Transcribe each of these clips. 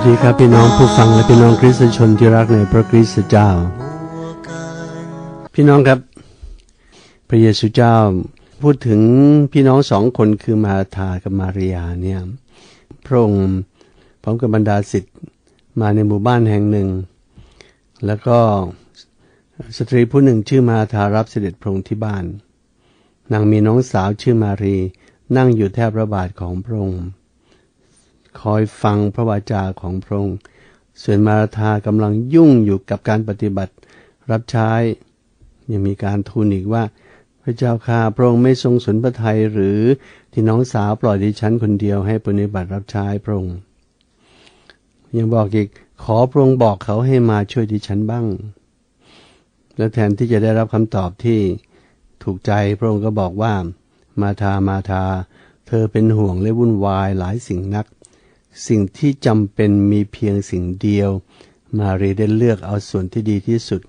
วัสดีครับพี่น้องผู้ฟังและพี่น้องคริสตชนที่รักในพระคริสตเจ้า พี่น้องครับ พระเยซูเจ้าพูดถึงพี่น้องสองคนคือมาธากับมาริยาเนี่ยพระองค์พร้อมกับบรรดาศิษย์มาในหมู่บ้านแห่งหนึ่ง แล้วก็สตรีผู้หนึ่งชื่อมาธารับเสด็จพระองค์ที่บ้าน นางมีน้องสาวชื่อมารีนั่งอยู่แทบพระบาทของพระองค์ คอยฟังพระวาจาของพระองค์ส่วนมาราธากำลังยุ่งอยู่กับการปฏิบัติรับใช้ ยังมีการทูลอีกว่า พระเจ้าข้าพระองค์ไม่ทรงสนพระทัยหรือที่น้องสาวปล่อยดิฉันคนเดียวให้ปฏิบัติรับใช้พระองค์ยังบอกอีกขอพระองค์บอกเขาให้มาช่วยดิฉันบ้าง และแทนที่จะได้รับคำตอบที่ถูกใจพระองค์ก็บอกว่า มาทามาทา เธอเป็นห่วงและวุ่นวายหลายสิ่งนัก สิ่งที่จำเป็นมีเพียงสิ่งเดียว มารีได้เลือกเอาส่วนที่ดีที่สุด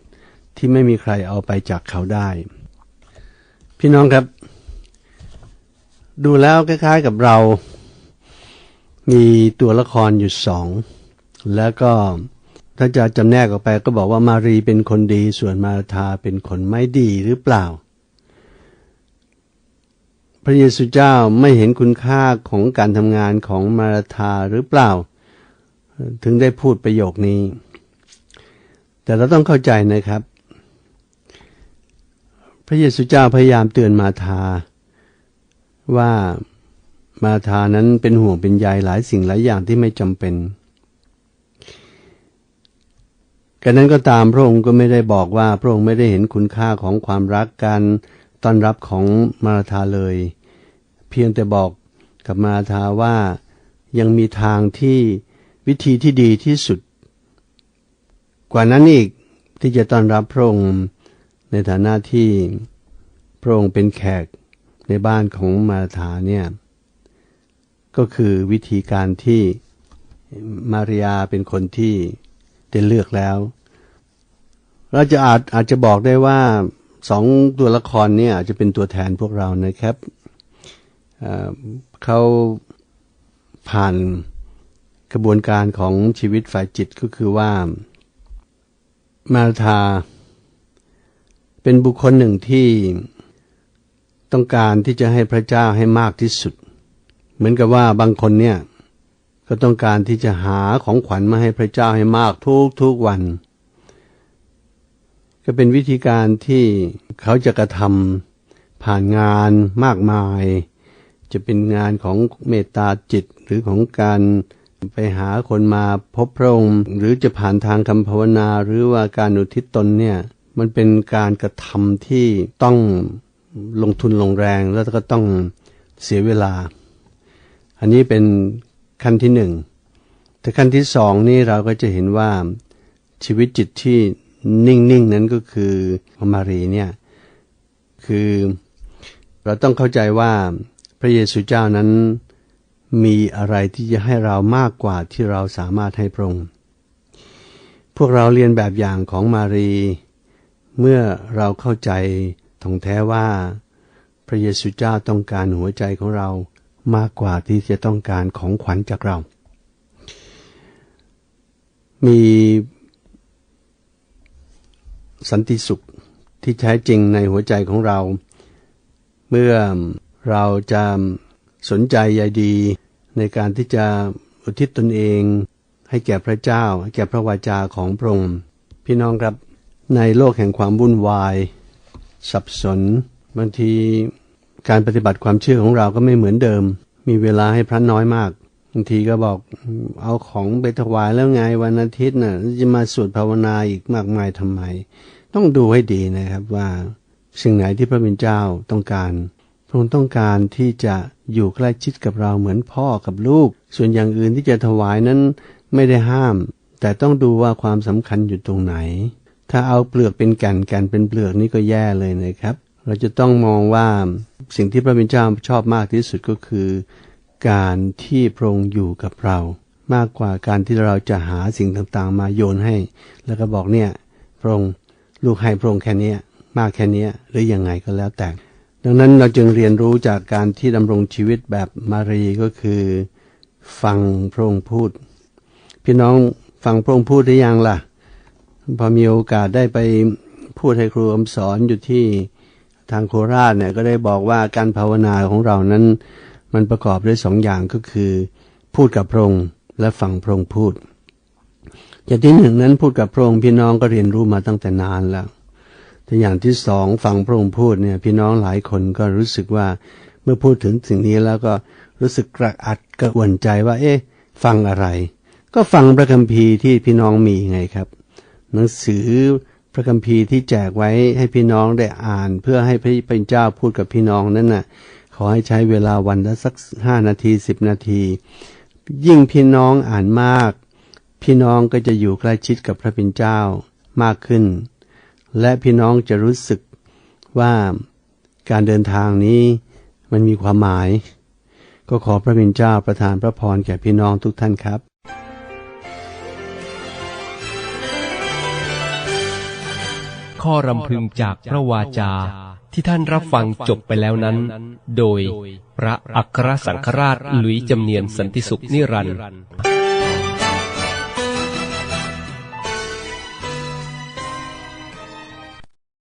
ที่ไม่มีใครเอาไปจากเขาได้ พี่น้องครับ ดูแล้วคล้ายๆกับเรา มีตัวละครอยู่สอง แล้วก็ถ้าจะจำแนกออกไปก็บอกว่ามารีเป็นคนดี ส่วนมาธาเป็นคนไม่ดีหรือเปล่า พระเยซูเจ้าไม่เห็นคุณค่าของการทำงานของมาราธาหรือเปล่า ถึงได้พูดประโยคนี้ แต่เราต้องเข้าใจนะครับ พระเยซูเจ้าพยายามเตือนมาธาว่ามาธานั้นเป็นห่วงเป็นใยหลายสิ่งหลายอย่างที่ไม่จำเป็นกันนั้นก็ตามพระองค์ก็ไม่ได้บอกว่าพระองค์ไม่ได้เห็นคุณค่าของความรักการ ต้อนรับของมาราธาเลย เพียงแต่บอกกับมาราธาว่ายังมีทางที่วิธีที่ดีที่สุด กว่านั้นอีกที่จะต้อนรับพระองค์ในฐานะที่พระองค์เป็นแขกในบ้านของมาราธาเนี่ยก็คือวิธีการที่มาริยาเป็นคนที่ได้เลือกแล้ว เราจะอาจอาจจะบอกได้ว่า สองตัวละครเนี่ยจะเป็นตัวแทนพวกเรานะครับเเขาผ่านกระบวนการของชีวิตฝ่ายจิตก็คือว่า มาธาเป็นบุคคลหนึ่งที่ต้องการที่จะให้พระเจ้าให้มากที่สุด เหมือนกับว่าบางคนเนี่ยก็ต้องการที่จะหาของขวัญมาให้พระเจ้าให้มากทุกทุกวัน ก็เป็นวิธีการที่เขาจะกระทำผ่านงานมากมาย จะเป็นงานของเมตตาจิตหรือของการไปหาคนมาพบพระองค์หรือจะผ่านทางคำภาวนาหรือว่าการอุทิศตนเนี่ยมันเป็นการกระทำที่ต้องลงทุนลงแรงแล้วก็ต้องเสียเวลา อันนี้เป็นขั้นที่หนึ่งแต่ขั้นที่สองนี่เราก็จะเห็นว่าชีวิตจิตที่ นิ่งๆนนั้นก็คือมารีเนี่ยคือเราต้องเข้าใจว่าพระเยซูเจ้านั้นมีอะไรที่จะให้เรามากกว่าที่เราสามารถให้พระองค์พวกเราเรียนแบบอย่างของมารี เมื่อเราเข้าใจท่องแท้ว่า พระเยซูเจ้าต้องการหัวใจของเรามากกว่าที่จะต้องการของขวัญจากเรา มี สันติสุขที่แท้จริงในหัวใจของเรา เมื่อเราจะสนใจใยดี ในการที่จะอุทิศตนเอง ให้แก่พระเจ้าให้แก่พระวาจาของพระองค์พี่น้องครับในโลกแห่งความวุ่นวาย สับสน บางทีการปฏิบัติความเชื่อของเราก็ไม่เหมือนเดิม มีเวลาให้พระน้อยมากบางทีก็บอกเอาของไปถวายแล้วไงวันอาทิตย์นะ่ะจะมาสวดภาวนาอีกมากมายทำไม ต้องดูให้ดีนะครับว่าสิ่งไหนที่พระบิดเจ้าต้องการ พระองค์ต้องการที่จะอยู่ใกล้ชิดกับเราเหมือนพ่อกับลูก ส่วนอย่างอื่นที่จะถวายนั้นไม่ได้ห้าม แต่ต้องดูว่าความสำคัญอยู่ตรงไหน ถ้าเอาเปลือกเป็นแก่นแก่นเป็นเปลือกนี่ก็แย่เลยนะครับ เราจะต้องมองว่าสิ่งที่พระบิดเจ้าชอบมากที่สุดก็คือ การที่พระองค์อยู่กับเรา มากกว่าการที่เราจะหาสิ่งต่างๆ มาโยนให้ แล้วก็บอกเนี่ยพระองค์ ลูกให้พระองค์แค่นี้มากแค่นี้หรืออยังไงก็แล้วแต่ ดังนั้นเราจึงเรียนรู้จากการที่ดำรงชีวิตแบบมารีก็คือ ฟังพระองค์พูด พี่น้องฟังพระองค์พูดได้ยังล่ะ พอมีโอกาสได้ไปพูดให้ครูอมสอนอยู่ที่ทางโคราชเนี่ยก็ได้บอกว่าการภาวนาของเรานั้น มันประกอบด้วยสองอย่างก็คือ พูดกับพระองค์และฟังพระองค์พูด อย่างที่หนึ่งนั้นพูดกับพระองค์พี่น้องก็เรียนรู้มาตั้งแต่นานแล้วแต่อย่างที่สองฟังพระองค์พูดเนี่ย พี่น้องหลายคนก็รู้สึกว่าเมื่อพูดถึงสิ่งนี้แล้วก็รู้สึกกระอัดกระอ่วนใจว่า เอ๊ะ ฟังอะไร ก็ฟังพระคัมภีร์ที่พี่น้องมีไงครับ หนังสือพระคัมภีร์ที่แจกไว้ให้พี่น้องได้อ่าน เพื่อให้พระเป็นเจ้าพูดกับพี่น้องนั้นน่ะ ขอให้ใช้เวลาวันละสักห้านาทีสิบนาที ยิ่งพี่น้องอ่านมาก พี่น้องก็จะอยู่ใกล้ชิดกับพระเป็นเจ้ามากขึ้น และพี่น้องจะรู้สึกว่าการเดินทางนี้มันมีความหมาย ก็ขอพระบิณเจ้าประทานพระพรแก่พี่น้องทุกท่านครับข้อรำพึงจากพระวาจาที่ท่านรับฟังจบไปแล้วนั้น โดยพระอัครสังฆราชหลุยจำเนียนสันติสุขนิรันดร์